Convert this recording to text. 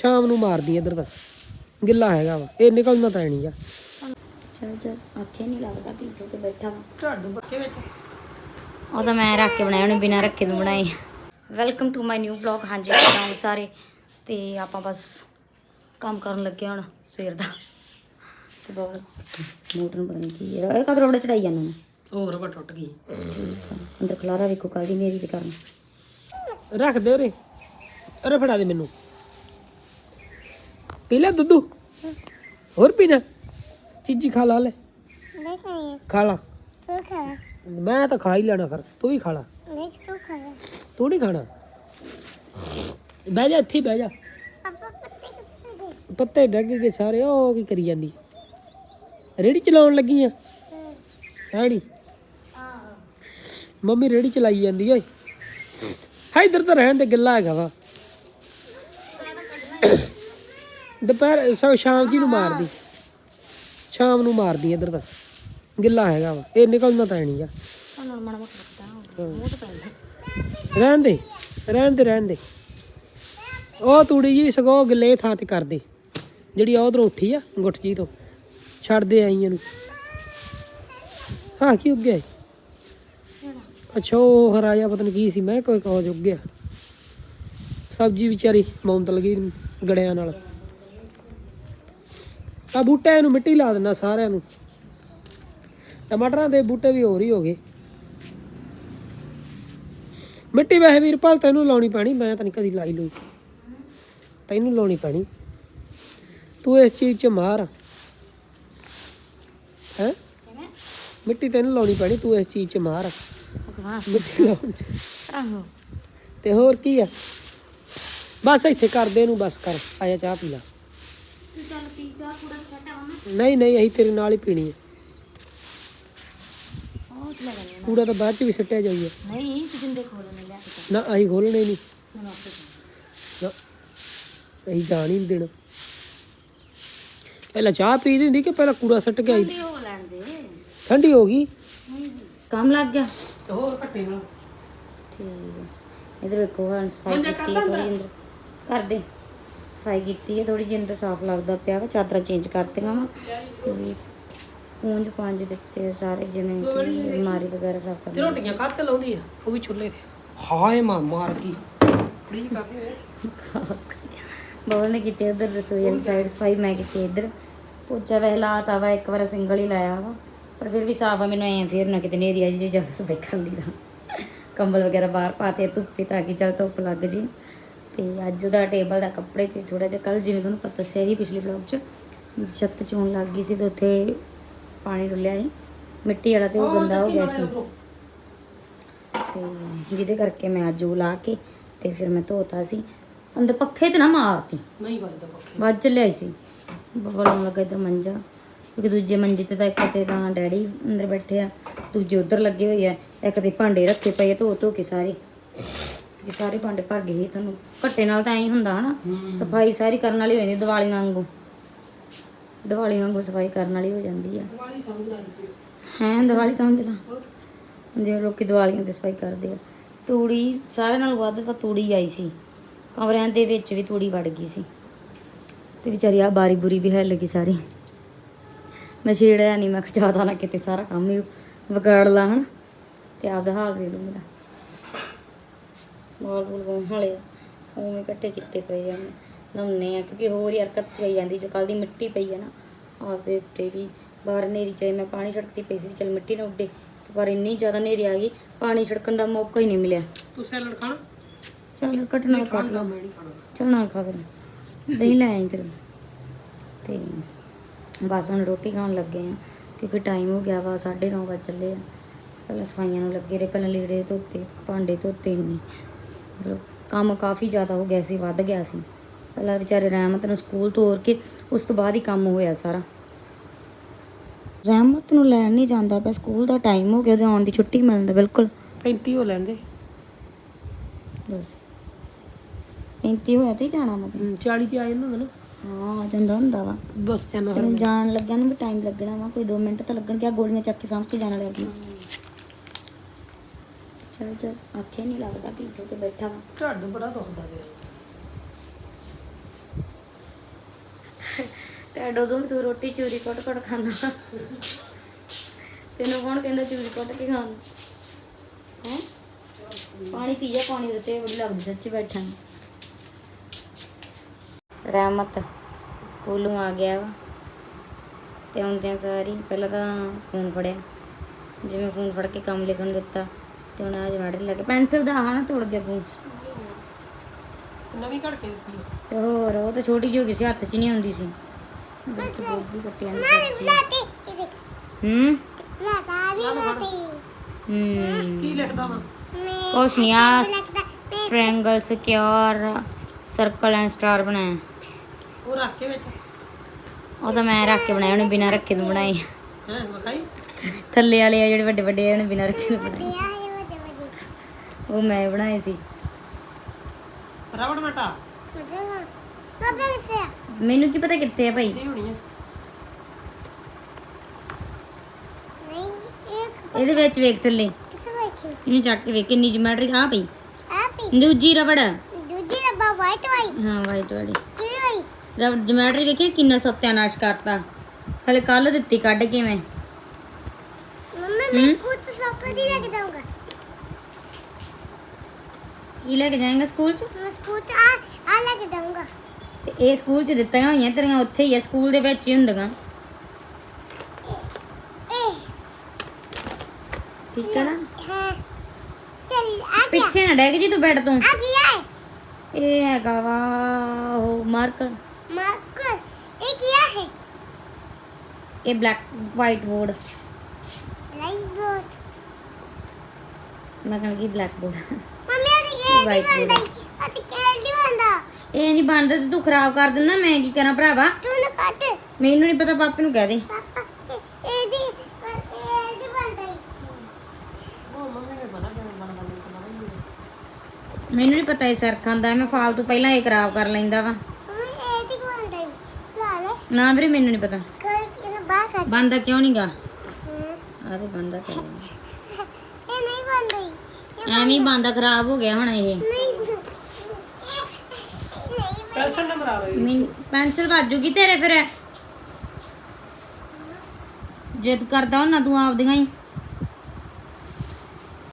ਸ਼ਾਮ ਨੂੰ ਮਾਰਦੀ ਇੱਧਰ ਤਾਂ ਗਿੱਲਾ ਹੈਗਾ ਵਾ। ਇਹ ਨਿਕਲਣਾ ਤਾਂ ਨਹੀਂ ਆ ਚਲ ਚਲ ਆਖੇ ਨਹੀਂ ਲੱਗਦਾ ਪੀ ਕੇ ਬੈਠਾ ਵਾ। ਢੱਡ ਬੱਕੇ ਵਿੱਚ ਉਹ ਤਾਂ ਮੈਂ ਰੱਖ ਕੇ ਬਣਾਇਆ ਉਹਨੇ ਬਿਨਾਂ ਰੱਖੇ ਤੋਂ ਬਣਾਏ। Welcome to my new vlog ਹਾਂਜੀ ਕਿਦਾਂ ਹੋ ਸਾਰੇ। ਤੇ ਆਪਾਂ ਬਸ ਕੰਮ ਕਰਨ ਲੱਗੇ ਹੁਣ ਸਵੇਰ ਦਾ। ਤੇ ਬਹੁਤ ਮੋਟਰ ਨੂੰ ਪਤਾ ਨਹੀਂ ਕੀ ਹੈ। ਇਹ ਕਦ ਰੋੜੇ ਚੜਾਈ ਜਾਂਦਾ ਮੈਂ ਹੋਰ ਰਬੜ ਟੁੱਟ ਗਈ। ਅੰਦਰ ਖਲਾਰਾ ਵੇਖੋ ਕੱਲ ਦੀ ਮੇਰੀ ਤੇ ਕਰਨ ਰੱਖ ਦੇ ਉਰੇ। ਅਰੇ ਫੜਾ ਦੇ ਮੈਨੂੰ। ਪੀ ਲੈ ਦੁੱਧੂ। ਹੋਰ ਪੀਣਾ ਚੀਜੀ ਖਾ ਲਾ ਲੈ। ਨਹੀਂ ਖਾਣੀ ਖਾ ਲਾ। ਤੂੰ ਖਾ ਮੈਂ ਤਾਂ ਖਾ ਹੀ ਲੈਣਾ ਫਿਰ। ਤੂੰ ਵੀ ਖਾ ਲਾ। ਨਹੀਂ ਤੂੰ ਖਾ ਤੂੰ ਨਹੀਂ ਖਾਣਾ। ਬਹਿ ਜਾ ਇੱਥੇ ਬਹਿ ਜਾ। ਪਾਪਾ ਪੱਤੇ ਕਿੱਥੇ ਪੱਤੇ ਡੱਗ ਗਏ ਸਾਰੇ ਉਹ ਕੀ ਕਰੀ ਜਾਂਦੀ? ਰੇੜੀ ਚਲਾਉਣ ਲੱਗੀ ਆ। ਹੈੜੀ ਮੰਮੀ ਰੇੜੀ ਚਲਾਈ ਜਾਂਦੀ ਓਏ। ਹੈ ਇਧਰ ਤਾਂ ਰਹਿਣ ਦੇ ਗਿੱਲਾ ਹੈਗਾ ਵਾ। ਦੁਪਹਿਰ ਸੋ ਸ਼ਾਮ ਜੀ ਨੂੰ ਮਾਰਦੀ? ਸ਼ਾਮ ਨੂੰ ਮਾਰਦੀ ਇਧਰ ਤਾਂ। ਗਿੱਲਾ ਹੈਗਾ ਵਾ। ਇਹ ਨਿਕਲਣਾ ਤਾਂ ਨਹੀਂ ਆ ਉਹਨਾਂ ਮਣਾ ਮੱਕਦਾ ਮੂੰਹ ਤੇ ਪੈਂਦਾ। ਰਹਿਣ ਦੇ। ਰਹਿਣ ਦੇ ਰਹਿਣ ਦੇ। ਉਹ ਤੂੜੀ ਜੀ ਸਗੋਂ ਗਿੱਲੇ ਥਾਂ ਤੇ ਕਰ ਦੇ। ਜਿਹੜੀ ਆ ਉਧਰੋਂ ਉੱਠੀ ਆ ਗੁੱਠ ਜੀ ਤੋਂ। ਛੱਡ ਦੇ ਆਈਆਂ ਨੂੰ ਹਾਂ ਕੀ ਉੱਗਿਆ? ਅੱਛਾ ਉਹ ਹਰਾਇਆ ਪਤਾ ਨਹੀਂ ਕੀ ਸੀ। ਮੈਂ ਕੋਈ ਕਹੋ ਉੱਗਿਆ ਸਬਜੀ ਵਿਚਾਰੀ ਮੌਂਤਲ ਗਈ ਗੜਿਆਂ ਨਾਲ। ਆ ਬੂਟਿਆਂ ਨੂੰ ਮਿੱਟੀ ਲਾ ਦਿੰਦਾ ਸਾਰਿਆਂ ਨੂੰ। ਟਮਾਟਰਾਂ ਦੇ ਬੂਟੇ ਵੀ ਹੋਰ ਹੀ ਹੋ ਗਏ। ਮਿੱਟੀ ਵੈਸੇ ਵੀਰਪਾਲ ਤੈਨੂੰ ਲਾਉਣੀ ਪੈਣੀ ਮੈਂ ਤਾਂ ਨਹੀਂ ਕਦੀ ਲਾਈ ਲੋਈ। ਤੈਨੂੰ ਲਾਉਣੀ ਪੈਣੀ। ਤੂੰ ਇਸ ਚੀਜ਼ 'ਚ ਮਾਰ। ਹੈ? ਮਿੱਟੀ ਤੈਨੂੰ ਲਾਉਣੀ ਪੈਣੀ ਤੂੰ ਇਸ ਚੀਜ਼ 'ਚ ਮਾਰ। ਮਿੱਟੀ ਲਾਉਣ 'ਚ। ਆਹੋ। ਤੇ ਹੋਰ ਕੀ ਆ? ਬਸ ਇੱਥੇ ਕਰ ਦੇ ਇਹਨੂੰ ਬਸ ਕਰ ਆਇਆ ਚਾਹ ਪੀ ਲਾ। ਚੱਲ ਪੀ ਜਾ ਥੋੜਾ ਛੱਟਾ ਨਹੀਂ ਨਹੀਂ ਅਸੀਂ ਤੇਰੇ ਨਾਲ ਹੀ ਪੀਣੀ ਹੈ। ਉਹ ਤੇ ਲਗਾ ਕੂੜਾ ਤਾਂ ਬਾਅਦ 'ਚ ਵੀ ਸੱਟਿਆ ਜਾਈਏ ਨਹੀਂ ਤੁਸੀਂ ਦੇ ਖੋਲਣੇ ਲਿਆ ਕੇ ਨਾ ਅਸੀਂ ਖੋਲਣੇ ਨਹੀਂ। ਹੁਣ ਆਪੇ ਨਾ ਅਸੀਂ ਜਾਣ ਹੀ ਨਹੀਂ ਦੇਣਾ। ਪਹਿਲਾਂ ਚਾਹ ਪੀ ਦਿੰਦੀ ਕਿ ਪਹਿਲਾਂ ਕੂੜਾ ਸੱਟ ਕੇ ਆਈ? ਠੰਡੀ ਹੋ ਲੈਣ ਦੇ। ਠੰਡੀ ਹੋ ਗਈ? ਕੰਮ ਲੱਗ ਗਿਆ। ਤੇ ਹੋਰ ਘੱਟੇ ਨਾਲ ਠੀਕ ਹੈ ਇਧਰ ਵੇਖੋ ਹੁਣ ਸਫ਼ਾਈ ਕੀਤੀ ਹੈ ਥੋੜੀ ਅੰਦਰ? ਕਰ ਦੇ। ਸਫ਼ਾਈ ਕੀਤੀ ਹੈ ਥੋੜੀ ਜਿਹੀ ਅੰਦਰ ਸਾਫ਼ ਲੱਗਦਾ ਪਿਆ ਵਾ ਚਾਦਰਾਂ ਚੇਂਜ ਕਰਤੀਆਂ ਵਾ। ਤੇ ਪੂੰਝ ਪੰਜ ਦਿੱਤੇ ਸਾਰੇ ਜਿਵੇਂ ਕਿ ਅਲਮਾਰੀ ਵਗੈਰਾ ਸਾਫ਼ ਤੇ ਕਰਨੀ ਰੋਟੀਆਂ ਕਾਹਤੇ ਲਾਉਂਦੀ ਆ ਉਹ ਵੀ ਚੁੱਲ੍ਹੇ ਤੇ ਹਾਏ ਮਾਂ ਮਾਰ ਗਈ। ਫੜੀ ਕਰਦੇ ਬਬਲ ਨੇ ਕੀਤੀ ਉਧਰ ਰਸੋਈ ਵਾਲੀ ਸਾਈਡ ਸਫ਼ਾਈ ਮੈਂ ਕੀਤੀ ਇੱਧਰ। ਪੋਚਾ ਵਹਿਲਾ ਤਾ ਵਾ ਇੱਕ ਵਾਰ ਸਿੰਗਲ ਹੀ ਲਾਇਆ ਵਾ। ਪਰ ਫਿਰ ਵੀ ਸਾਫ਼ ਆ ਮੈਨੂੰ ਐ ਫੇਰ ਨਾ ਕਿਤੇ ਨੇਰੀ ਆ ਜੀ ਜੇ ਜ਼ਿਆਦਾ ਸਫ਼ਾਈ ਕਰ ਲਈਦਾ। ਕੰਬਲ ਵਗੈਰਾ ਬਾਹਰ ਪਾਤੇ ਧੁੱਪੇ ਤਾਂ ਕਿ ਚਲ ਧੁੱਪ ਲੱਗ ਜੀ। ਤੇ ਅੱਜ ਉਹਦਾ ਟੇਬਲ ਦਾ ਕੱਪੜੇ ਤੇ ਥੋੜਾ ਜਿਹਾ ਕੱਲ ਜਿਵੇਂ ਤੁਹਾਨੂੰ ਪਤਾ ਸੀ ਪਿਛਲੇ ਵਲੌਗ 'ਚ ਛੱਤ ਚੋਣ ਲੱਗ ਗਈ ਸੀ ਤੇ ਉੱਥੇ ਪਾਣੀ ਡੁੱਲਿਆ ਸੀ। ਮਿੱਟੀ ਵਾਲਾ ਤੇ ਉਹ ਗੰਦਾ ਹੋ ਗਿਆ ਸੀ। ਤੇ ਜਿਹਦੇ ਕਰਕੇ ਮੈਂ ਅੱਜ ਉਹ ਲਾ ਕੇ ਤੇ ਫਿਰ ਮੈਂ ਧੋਤਾ ਸੀ। ਅੰਦਰ ਪੱਖੇ ਤੇ ਨਾ ਮਾਰਤੀ। ਨਹੀਂ ਵੱਜਦਾ ਪੱਖੇ। ਵੱਜ ਲਿਆਈ ਸੀ। ਬੱਬਲ ਆਉਣ ਲੱਗਾ ਇਧਰ ਮੰਜਾ। ਕਿਉਂਕਿ ਦੂਜੇ ਮੰਜੇ ਤੇ ਤਾਂ ਇੱਕ ਤੇ ਤਾਂ ਡੈਡੀ ਅੰਦਰ ਬੈਠੇ ਆ ਦੂਜੇ ਉਧਰ ਲੱਗੇ ਹੋਏ ਆ ਇੱਕ ਤੇ ਭਾਂਡੇ ਰੱਖੇ ਪਏ ਧੋ ਧੋ ਕੇ ਸਾਰੇ। ਕਿ ਸਾਰੇ ਭਾਂਡੇ ਭਰ ਗਏ ਤੁਹਾਨੂੰ। ਘੱਟੇ ਨਾਲ ਤਾਂ ਐਂ ਹੀ ਹੁੰਦਾ ਹਨਾ। ਸਫ਼ਾਈ ਸਾਰੀ ਕਰਨ ਵਾਲੀ ਹੋ ਜਾਂਦੀ ਦੀਵਾਲੀਆਂ ਵਾਂਗੂ। ਦੀਵਾਲੀ ਵਾਂਗੂ ਸਫ਼ਾਈ ਕਰਨ ਵਾਲੀ ਹੋ ਜਾਂਦੀ ਆ। ਸਮਝ ਲੱਗ ਹੈਂ ਦੀਵਾਲੀ ਸਮਝ ਲਾ। ਜਿਵੇਂ ਲੋਕੀ ਦੀਵਾਲੀਆਂ ਤੇ ਸਫ਼ਾਈ ਕਰਦੇ ਆ। ਤੂੜੀ ਸਾਰਿਆਂ ਨਾਲੋਂ ਵੱਧ ਤਾਂ ਤੂੜੀ ਆਈ ਸੀ। ਕਮਰਿਆਂ ਦੇ ਵਿੱਚ ਵੀ ਤੂੜੀ ਵੜ ਗਈ ਸੀ। ਤੇ ਵਿਚਾਰੀ ਆ ਬਾਰੀ ਬੁਰੀ ਵੀ ਹੈ ਲੱਗੀ ਸਾਰੀ। ਮੈਂ ਛੇੜਿਆ ਨਹੀਂ ਮੈਂ ਜ਼ਿਆਦਾ ਨਾ ਕਿਤੇ ਸਾਰਾ ਕੰਮ ਹੀ ਵਿਗਾੜ ਲਾ ਹਣ ਤੇ ਆਪਦਾ ਹਾਲ ਵੇਖ ਲਓ ਮੇਰਾ। ਵਾਲ ਵੂਲ ਵਾਹੁਣ ਵਾਲੇ ਉਵੇਂ ਇਕੱਠੇ ਕੀਤੇ ਪਏ ਆ ਮੈਂ ਆ ਕਿਉਂਕਿ ਹੋਰ ਹੀ ਹਰਕਤ ਚ ਆਈ ਜਾਂਦੀ ਜੇ ਕੱਲ ਦੀ ਮਿੱਟੀ ਪਈ ਆ ਨਾ ਆਪਦੇ ਉੱਤੇ ਵੀ। ਬਾਹਰ ਨੇਰੀ ਚਾਹੀ ਮੈਂ ਪਾਣੀ ਛੜਕਦੀ ਪਈ ਸੀ ਵੀ ਚਲ ਮਿੱਟੀ ਨਾ ਉੱਡੇ ਤੇ ਪਰ ਇੰਨੀ ਜ਼ਿਆਦਾ ਨੇਰੀ ਆ ਗਈ ਪਾਣੀ ਛੜਕਣ ਦਾ ਮੌਕਾ ਹੀ ਨਹੀਂ ਮਿਲਿਆ। ਤੂੰ ਸੈਲਡ ਖਾਣਾ? ਸੈਲਡ ਕੱਟਣਾ ਕੱਟ ਲਾ ਮੈਂ ਨਹੀਂ ਖਾਣਾ। ਚਲ ਨਾ ਖਾ ਫਿਰ ਦਹੀਂ ਲੈ ਆਈ ਫਿਰ ਤੇ ਬਸ ਹੁਣ ਰੋਟੀ ਖਾਣ ਲੱਗੇ ਆ ਕਿਉਂਕਿ ਟਾਈਮ ਹੋ ਗਿਆ ਵਾ 9:30 ਵਜੇ ਚੱਲੇ ਆ। ਪਹਿਲਾਂ ਸਫਾਈਆਂ ਨੂੰ ਲੱਗੇ ਰਹੇ ਪਹਿਲਾਂ ਲੀੜੇ ਧੋਤੇ ਭਾਂਡੇ ਧੋਤੇ ਨਹੀਂ ਮਤਲਬ ਕੰਮ ਕਾਫੀ ਜ਼ਿਆਦਾ ਹੋ ਗਿਆ ਸੀ ਵੱਧ ਗਿਆ ਸੀ। ਪਹਿਲਾਂ ਵਿਚਾਰੇ ਰਹਿਮਤ ਨੂੰ ਸਕੂਲ ਤੋਰ ਕੇ ਉਸ ਤੋਂ ਬਾਅਦ ਹੀ ਕੰਮ ਹੋਇਆ ਸਾਰਾ। ਰਹਿਮਤ ਨੂੰ ਲੈਣ ਨਹੀਂ ਜਾਂਦਾ ਪਿਆ ਸਕੂਲ ਦਾ ਟਾਈਮ ਹੋ ਗਿਆ ਉਹਦੇ ਆਉਣ ਦੀ ਛੁੱਟੀ ਮਿਲਦਾ ਬਿਲਕੁਲ। 35 ਹੋ ਲੈਂਦੇ। ਦੱਸ 35 ਹੋਇਆ ਤੇ ਹੀ ਜਾਣਾ ਮਤਲਬ। 40 ਤੇ ਆ ਜਾਂਦਾ ਹੁੰਦਾ ਨਾ। ਹਾਂ ਆ ਜਾਂਦਾ ਹੁੰਦਾ ਵਾ। ਬਸ ਤੈਨੂੰ ਜਾਣ ਲੱਗਿਆ ਨੂੰ ਵੀ ਟਾਈਮ ਲੱਗਣਾ ਵਾ ਕੋਈ 2 ਮਿੰਟ ਤਾਂ ਲੱਗਣਗੇ ਆ ਗੋਲੀਆਂ ਚੱਕ ਕੇ ਸਾਂਭ ਕੇ ਜਾਣਾ ਲੱਗਣਾ ਚਲ ਚਲ ਆਖੇ ਨਹੀਂ ਲੱਗਦਾ ਪੀ ਕੇ ਬੈਠਾ ਵਾ। ਢੱਡ ਬੜਾ ਦੁਖਦਾ ਪਿਆ ਤੋਂ ਵੀ ਤੂੰ ਰੋਟੀ ਚੋਰੀ ਕੁੱਟ ਕੁੱਟ ਖਾਣਾ ਤੈਨੂੰ ਕੌਣ ਕਹਿੰਦਾ ਚੋਰੀ ਕੁੱਟ ਕੇ ਖਾਣ ਹੈ? ਪਾਣੀ ਪੀ ਜਾ ਪਾਣੀ ਦੇ ਤੇ ਬੜੀ ਲੱਗਦੀ ਸੱਚ ਬੈਠਾ ਨੂੰ। ਰਹਿਮਤ ਸਕੂਲੋਂ ਆ ਗਿਆ ਵਾ। ਤੇ ਆਉਂਦਿਆਂ ਸਾਰੀ ਪਹਿਲਾਂ ਤਾਂ ਫੋਨ ਫੜਿਆ। ਜਿਵੇਂ ਫੋਨ ਫੜ ਕੇ ਕੰਮ ਲਿਖਣ ਦਿੱਤਾ। ਤੇ ਹੁਣ ਆ ਜਮਾੜੇ ਲੱਗੇ। ਪੈਨਸਿਲ ਦਾ ਆਹ ਨਾ ਤੋੜ ਗਿਆ ਤੂੰ ਨਵੀਂ ਘੜ ਕੇ ਦਿੱਤੀ। ਤੇ ਹੋਰ ਉਹ ਤਾਂ ਛੋਟੀ ਜਿਹੀ ਹੋ ਗਈ ਸੀ ਹੱਥ 'ਚ ਨਹੀਂ ਆਉਂਦੀ ਸੀ। ਦੇਖੋ ਗੋਭੀ ਕੱਟਿਆ ਸਬਜ਼ੀ ਹੂੰ? ਲਾਤਾ ਵੀ ਲਾਤੀ। ਹੂੰ। ਕੀ ਲਿਖਦਾ ਵਾ? ਮੈਂ ਕੁਛ ਨਹੀਂ ਆ ਲੱਗਦਾ ਮੈਂ triangle square circle and star ਬਣਾਇਆ। ਉਹ ਰੱਖ ਕੇ ਵਿੱਚ। ਉਹ ਤਾਂ ਮੈਂ ਰੱਖ ਕੇ ਬਣਾਇਆ ਉਹਨੇ ਬਿਨਾਂ ਰੱਖੇ ਤੋਂ ਬਣਾਏ। ਹੈ ਵਿਖਾਈ। ਥੱਲੇ ਵਾਲੇ ਆ ਜਿਹੜੇ ਵੱਡੇ ਵੱਡੇ ਆ, ਉਹਨੇ ਬਿਨਾਂ ਰੱਖੇ ਤੋਂ ਬਣਾਏ। ਹੈ ਉਹ ਮੈਂ ਬਣਾਏ ਸੀ। ਰਬੜ ਮਟਾ ਮੈਨੂੰ ਕੀ ਪਤਾ ਕਿੱਥੇ ਆ ਭਾਈ? ਇਹ ਹੋਣੀ ਆ? ਨਹੀਂ ਇੱਕ ਇਹਦੇ ਵਿੱਚ ਵੇਖ ਥੱਲੇ। ਇਹਨੂੰ ਚੱਕ ਕੇ ਵੇਖ ਕਿੰਨੀ ਜਿਮੈਟਰੀ ਆ ਪਈ ਦੂਜੀ ਰਬੜ। ਦੂਜੀ ਡੱਬਾ ਵਾਈਟ ਵਾਈ ਹਾਂ ਵਾਈਟ ਵਾਲੀ। ਕਿਹੜੀ ਵਾਈ ਰਬੜ ਜਿਮੈਟਰੀ ਵੇਖਿਆ ਕਿੰਨਾ ਸਤਿਆਨਾਸ਼ ਕਰਤਾ। ਹਲੇ ਕੱਲ ਦਿੱਤੀ ਕੱਢ ਕੇ ਮੈਂ। ਮੰਮੀ ਮੈਂ ਸਕੂਲ ਤੋਂ ਸੋਪਰ ਦੀ ਲੈ ਕੇ ਜਾਊਂਗਾ। ਕੀ ਲੈ ਕੇ ਜਾਏਂਗਾ ਸਕੂਲ 'ਚ? ਮੈਂ ਸਕੂਲ ਤੋਂ ਆ ਆ ਲੈ ਕੇ ਜਾਊਂਗਾ। ਤੇ ਇਹ ਸਕੂਲ 'ਚ ਦਿੱਤੀਆਂ ਹੋਈਆਂ ਤੇਰੀਆਂ ਉੱਥੇ ਹੀ ਆ ਸਕੂਲ ਦੇ ਵਿੱਚ ਹੀ ਹੁੰਦੀਆਂ। ਇਹ ਠੀਕ ਹੈ ਨਾ? ਹਾਂ। ਚੱਲ ਆ ਗਿਆ। ਪਿੱਛੇ ਨਾ ਡੈਗ ਜੀ ਤੂੰ ਬੈਠ ਤੂੰ। ਆ ਗਿਆ ਹੈ ਇਹ ਹੈਗਾ ਵਾ ਉਹ ਮਾਰਕਰ। ਮਾਰਕਰ ਇਹ ਕੀ ਹੈ ਇਹ? Black white board. Light board. ਮੈਂ ਕਹਿੰਦੀ ਬਲੈਕ ਬੋਰਡ। ਮੰਮੀ ਆ ਤੇ White ਕੀ ਬੰਦਾ ਇਹ ਨਹੀਂ ਬਣਦਾ ਤੇ ਤੂੰ ਖਰਾਬ ਕਰ ਦਿੰਦਾ ਮੈਂ ਕੀ ਕਰਾਂ ਭਰਾਵਾ? ਤੂੰ ਨਾ ਕੱਟ। ਮੈਨੂੰ ਨਹੀਂ ਪਤਾ ਪਾਪੇ ਨੂੰ ਕਹਿ ਦੇ। ਪਾਪਾ ਇਹਦੀ ਇਹਦੀ ਬੰਦਾ ਮੈਨੂੰ ਨਹੀਂ ਪਤਾ ਇਹ ਸਰ ਖਾਂਦਾ ਮੈਂ ਫਾਲਤੂ ਪਹਿਲਾਂ ਇਹ ਖਰਾਬ ਕਰ ਲੈਂਦਾ ਵਾ। ਮੰਮੀ ਇਹਦੀ ਬੰਦਾ ਹੀ ਲਾ ਲੈ। ਨਾ ਵੀਰੇ ਮੈਨੂੰ ਨਹੀਂ ਪਤਾ। ਕਰ ਇਹਨੂੰ ਬਾਹਰ ਕੱਢ। ਬੰਦਾ ਕਿਉਂ ਨਹੀਂਗਾ ਹਾਂ। ਆ ਤੇ ਬੰਦਾ ਕਰ ਇਹ ਨਹੀਂ ਬੰਦਾ ਹੀ ਇਹ ਐਵੇਂ ਹੀ ਬੰਦਾ ਖਰਾਬ ਹੋ ਗਿਆ ਹੁਣ ਇਹ। ਪੈਨਸ਼ਨ ਨੰਬਰ ਆ ਰਹੀ ਮੈਂ ਪੈਨਸਲ ਵੱਜੂਗੀ ਤੇਰੇ ਫਿਰ। ਜਿੱਦ ਕਰਦਾ ਹੁਣ ਨਾ ਤੂੰ ਆਪਦੀਆਂ ਹੀ।